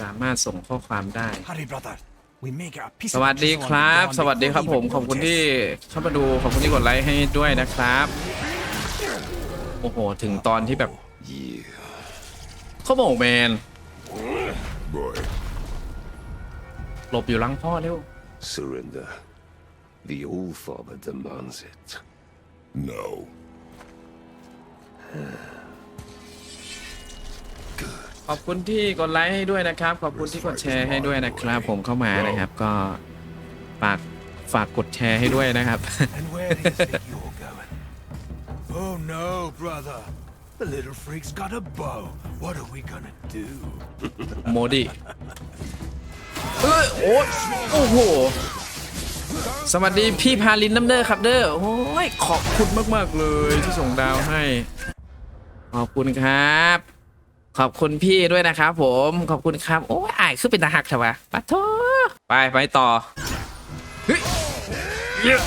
สามารถส่งข้อความได้ Hurry, brother. We make it a piece สวัสดีครับ สวัสดีครับผม ขอบคุณที่เข้ามาดูขอบคุณที่กดไลค์ให้ด้วยนะครับ โอ้โห ถึงตอนที่แบบเขาบอกแมน Boy, หลบอยู่หลังพ่อเร็ว Surrender. The All-Father demands it. no. ขอบคุณที่กดไลค์ให้ด้วยนะครับ ขอบคุณที่กดแชร์ให้ด้วยนะครับ ผมเข้ามานะครับ ก็ฝากฝากกดแชร์ให้ด้วยนะครับ And where do you think you're going? Oh no, brother. The little freak's got a bow. What are we gonna do? โมดิเอ้ยโอ้ยโอ้โห สวัสดีพี่พาลินน้ำเด้อครับเด้อ โอ้ย ขอบคุณมาก ๆ เลยที่ส่งดาวให้ ขอบคุณครับ ขอบคุณพี่ด้วยนะครับผมขอบคุณครับโอ้ยอายคือเป็นตาหักเถอะวะปะโทไปไปต่อเฮ้ยยอะ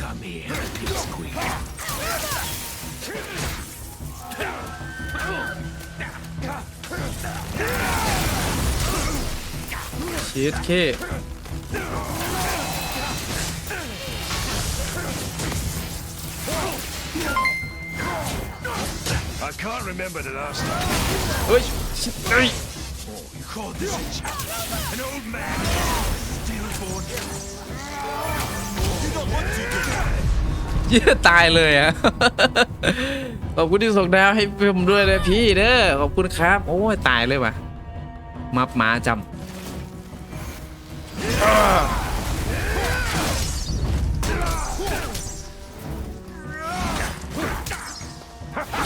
Come here, pipsqueak. ชีสเค I can't remember the last time. เฮ้ยชิเฮ้ย You call this a challenge? An old man? Stillborn? You don't want to do that. เหี้ยตายเลยอะ ขอบคุณที่ส่งดาวให้ผมด้วยนะพี่เด้อขอบคุณครับ โอ้ยตายเลยว่ะ มับหมาจำ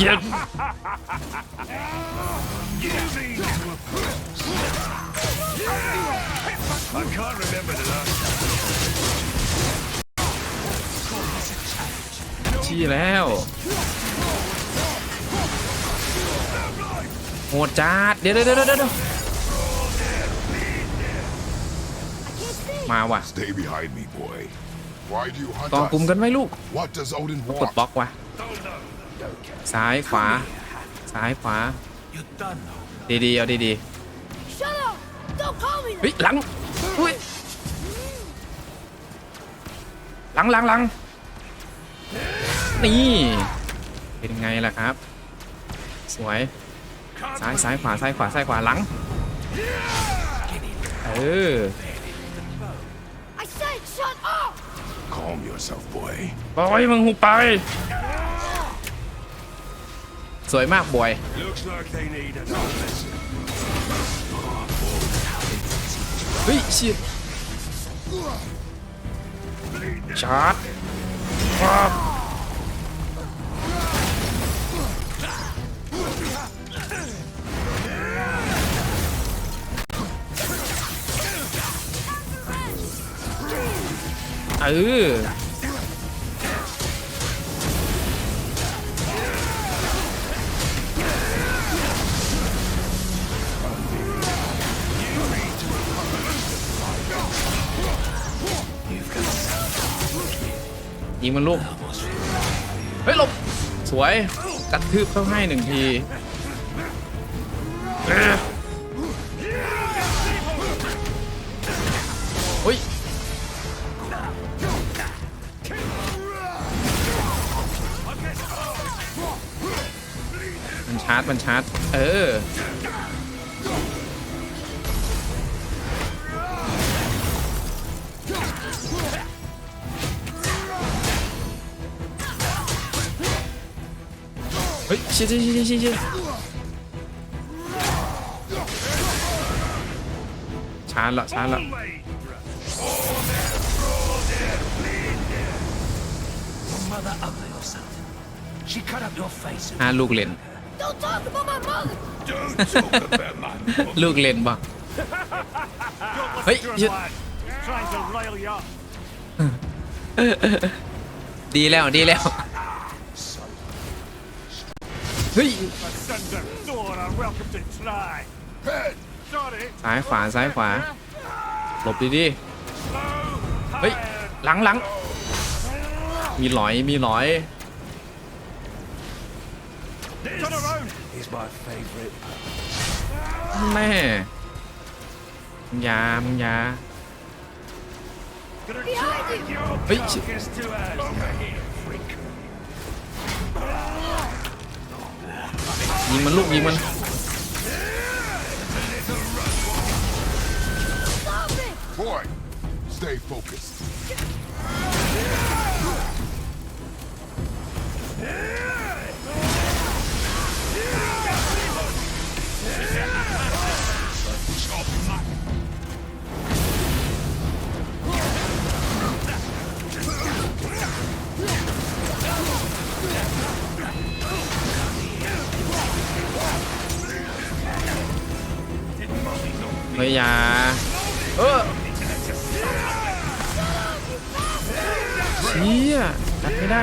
เย็น I can't remember the last time. ชี้แล้วโหดจัดเดี๋ยวเดี๋ยวเดี๋ยวเดี๋ยวมาว่ะ Stay behind me, boy. Why do you hunt กองกลุ่ม us? กันไว้ลูก What does Odin กด want? บล็อกว่ะ ซ้ายขวา ซ้ายขวา You're done now. ดีๆ เอาดี Shut up! Don't call me ๆ that! เฮ้ยหลังอุ้ยหลังหลังหลังนี่ เป็นไงล่ะครับ สวย ซ้ายซ้ายขวาซ้ายขวาซ้ายขวาหลัง เออ I said shut up! Calm yourself, boy. บอยมึงหูไป สวยมากบอย Looks like they need another lesson. เฮ้ยชิดชาร์จครับเออ ยิงมันลูก เฮ้ยหลบ สวยกระทืบเข้าให้หนึ่งทีเอ้ยเฮ้ยมันชาร์จมันชาร์จ เออ เฮ้ยชิชิชิชิชิชิชาร์จละชาร์จละ Your mother ugly or something? She cut up your face and ห้าลูกเล่น Don't talk about my mother! Don't talk about my ลูกเล่นบ่เฮ้ยหยุด Trying to rile you up. ดีแล้วดีแล้ว เฮ้ย A cinder door are welcome to try. Head! Sorry. ซ้ายขวาซ้ายขวา หลบดีดี Slow. ๆเฮ้ยหลังหลังมีหลอยมีหลอย Turn around. is my favorite. แม่มึงอยามึงอยา Gonna Behind drag you! your Hey, carcass to us. Here, ยิงมันลูกยิงมัน เฮ้ยยาเออเชี่ยจัดไม่ได้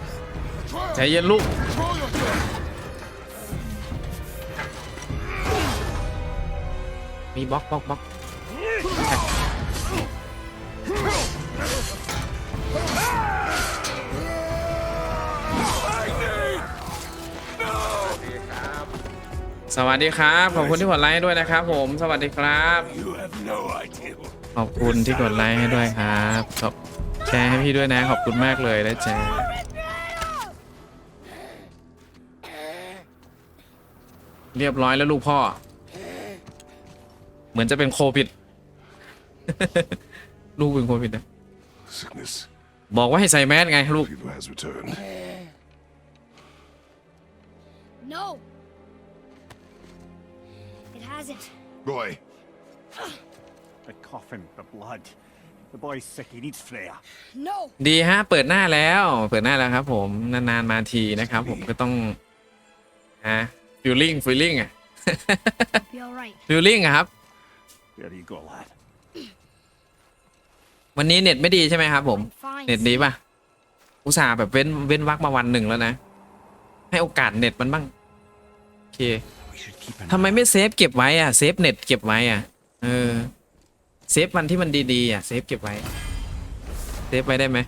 ใจเย็นลูก มีบล็อกบล็อกบล็อกสวัสดีครับ ขอบคุณที่กดไลค์ด้วยนะครับผม สวัสดีครับ ขอบคุณที่กดไลค์ให้ด้วยครับขอบแชร์ให้พี่ด้วยนะ ขอบคุณมากเลยนะแชร์ เรียบร้อยแล้วลูกพ่อ เหมือนจะเป็นโควิด ลูกเป็นโควิดนะ Sickness. บอกว่าให้ใส่แมสไงลูก Fever has returned. No! It hasn't. Boy, The coffin, the blood. The boy's sick, he needs Freya. No! ดีฮะ เปิดหน้าแล้ว เปิดหน้าแล้วครับ ผมนานๆมาทีนะครับ ผมก็ต้องฮะ ฟิลลิ่งฟิลลิ่งอะ Be alright. ฟิลลิ่งอะครับ There you go, lad. วันนี้เน็ตไม่ดีใช่ไหมครับผม Fine. เน็ตดีป่ะ อุตส่าห์แบบเว้นเว้นวักมาวันหนึ่งแล้วนะ ให้โอกาสเน็ตมันบ้าง โอเค We should keep an ทำไมไม่เซฟเก็บไว้อะ เซฟเน็ตเก็บไว้อะ เออ เซฟวันที่มันดีๆอะ เซฟเก็บไว้ เซฟไว้ได้ไหม eye-